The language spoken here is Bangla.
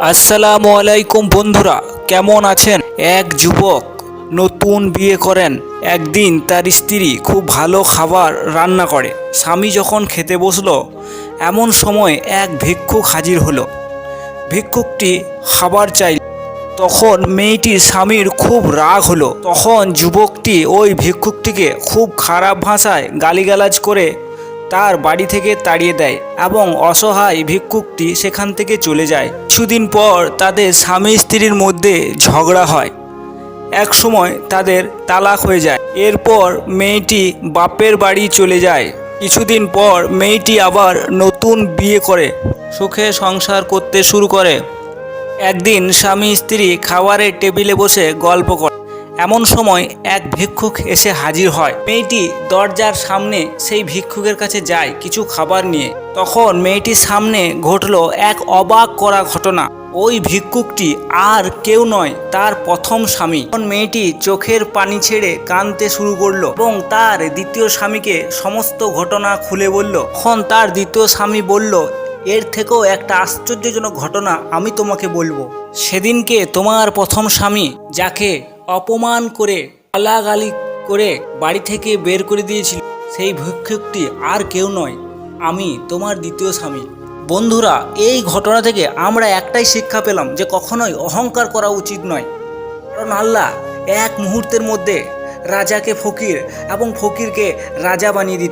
আসসালামু আলাইকুম বন্ধুরা, কেমন আছেন? এক যুবক নতুন বিয়ে করেন। একদিন তার স্ত্রী খুব ভালো খাবার রান্না করে। স্বামী যখন খেতে বসল, এমন সময় এক ভিক্ষুক হাজির হলো। ভিক্ষুকটি খাবার চাই তখন মেয়েটির স্বামীর খুব রাগ হলো। তখন যুবকটি ওই ভিক্ষুকটিকে খুব খারাপ ভাষায় গালিগালাজ করে তার বাড়ি থেকে তাড়িয়ে দেয় এবং অসহায় ভিক্ষুকটি সেখান থেকে চলে যায়। কিছুদিন পর তাদের স্বামী স্ত্রীর মধ্যে ঝগড়া হয়। এক সময় তাদের তালাক হয়ে যায়। এরপর মেয়েটি বাপের বাড়ি চলে যায়। কিছুদিন পর মেয়েটি আবার নতুন বিয়ে করে, সুখে সংসার করতে শুরু করে। একদিন স্বামী স্ত্রী খাবারের টেবিলে বসে গল্প করে। এমন সময় এক ভিক্ষুক এসে হাজির হয়। মেয়েটি দরজার সামনে সেই ভিক্ষুকের কাছে যায় কিছু খাবার নিয়ে। তখন মেয়েটির সামনে ঘটলো এক অবাক করা ঘটনা। ওই ভিক্ষুকটি আর কেউ নয়, তার প্রথম স্বামী। তখন মেয়েটি চোখের পানি ছেড়ে কাঁদতে শুরু করল এবং তার দ্বিতীয় স্বামীকে সমস্ত ঘটনা খুলে বলল। তখন তার দ্বিতীয় স্বামী বলল, এর থেকেও একটা আশ্চর্যজনক ঘটনা আমি তোমাকে বলব। সেদিনকে তোমার প্রথম স্বামী, যাকে অপমান করে, গালাগালি করে বাড়ি থেকে বের করে দিয়েছিল। সেই ভিক্ষুকটি আর কেউ নয়, আমি, তোমার দ্বিতীয় স্বামী। বন্ধুরা, এই ঘটনা থেকে আমরা একটাই শিক্ষা পেলাম যে কখনোই অহংকার করা উচিত নয়। কারণ আল্লাহ এক মুহূর্তের মধ্যে রাজাকে ফকির এবং ফকিরকে রাজা বানিয়ে দিতে